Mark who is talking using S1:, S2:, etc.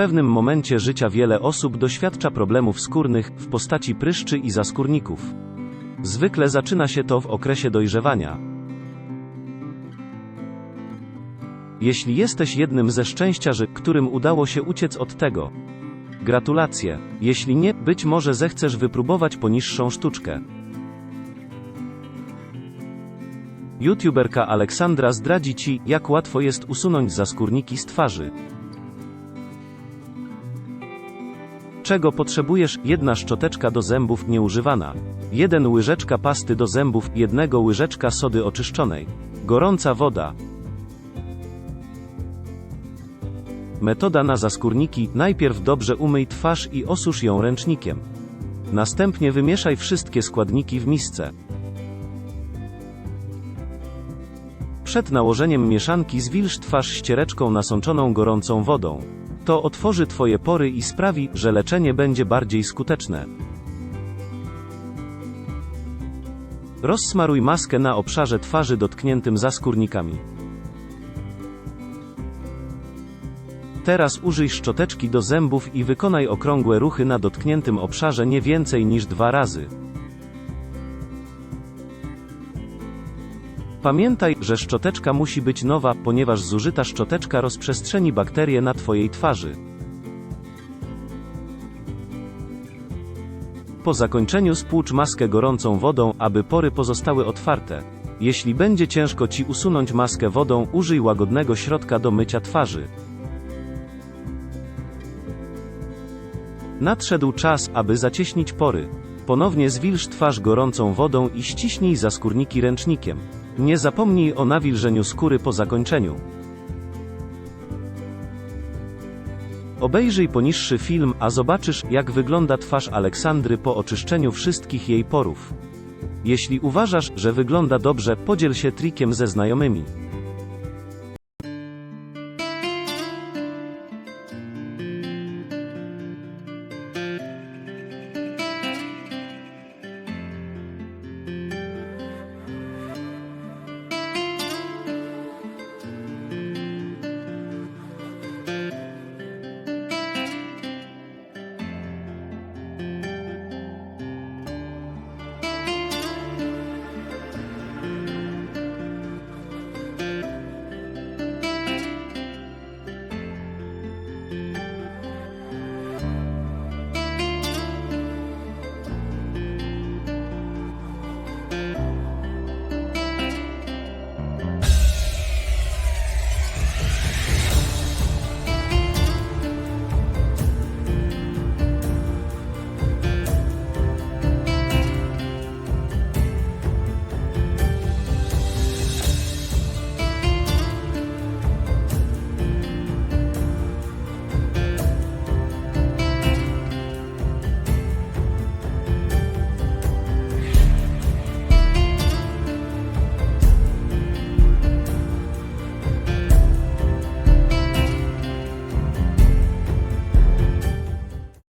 S1: Pewnym momencie życia wiele osób doświadcza problemów skórnych w postaci pryszczy i zaskórników. Zwykle zaczyna się to w okresie dojrzewania. Jeśli jesteś jednym ze szczęściarzy, którym udało się uciec od tego, gratulacje. Jeśli nie, być może zechcesz wypróbować poniższą sztuczkę. YouTuberka Aleksandra zdradzi Ci, jak łatwo jest usunąć zaskórniki z twarzy. Czego potrzebujesz? Jedna szczoteczka do zębów nieużywana. Jeden łyżeczka pasty do zębów, jednego łyżeczka sody oczyszczonej. Gorąca woda. Metoda na zaskórniki. Najpierw dobrze umyj twarz i osusz ją ręcznikiem. Następnie wymieszaj wszystkie składniki w misce. Przed nałożeniem mieszanki zwilż twarz ściereczką nasączoną gorącą wodą. To otworzy Twoje pory i sprawi, że leczenie będzie bardziej skuteczne. Rozsmaruj maskę na obszarze twarzy dotkniętym zaskórnikami. Teraz użyj szczoteczki do zębów i wykonaj okrągłe ruchy na dotkniętym obszarze nie więcej niż dwa razy. Pamiętaj, że szczoteczka musi być nowa, ponieważ zużyta szczoteczka rozprzestrzeni bakterie na Twojej twarzy. Po zakończeniu spłucz maskę gorącą wodą, aby pory pozostały otwarte. Jeśli będzie ciężko Ci usunąć maskę wodą, użyj łagodnego środka do mycia twarzy. Nadszedł czas, aby zacieśnić pory. Ponownie zwilż twarz gorącą wodą i ściśnij zaskórniki ręcznikiem. Nie zapomnij o nawilżeniu skóry po zakończeniu. Obejrzyj poniższy film, a zobaczysz, jak wygląda twarz Aleksandry po oczyszczeniu wszystkich jej porów. Jeśli uważasz, że wygląda dobrze, podziel się trikiem ze znajomymi.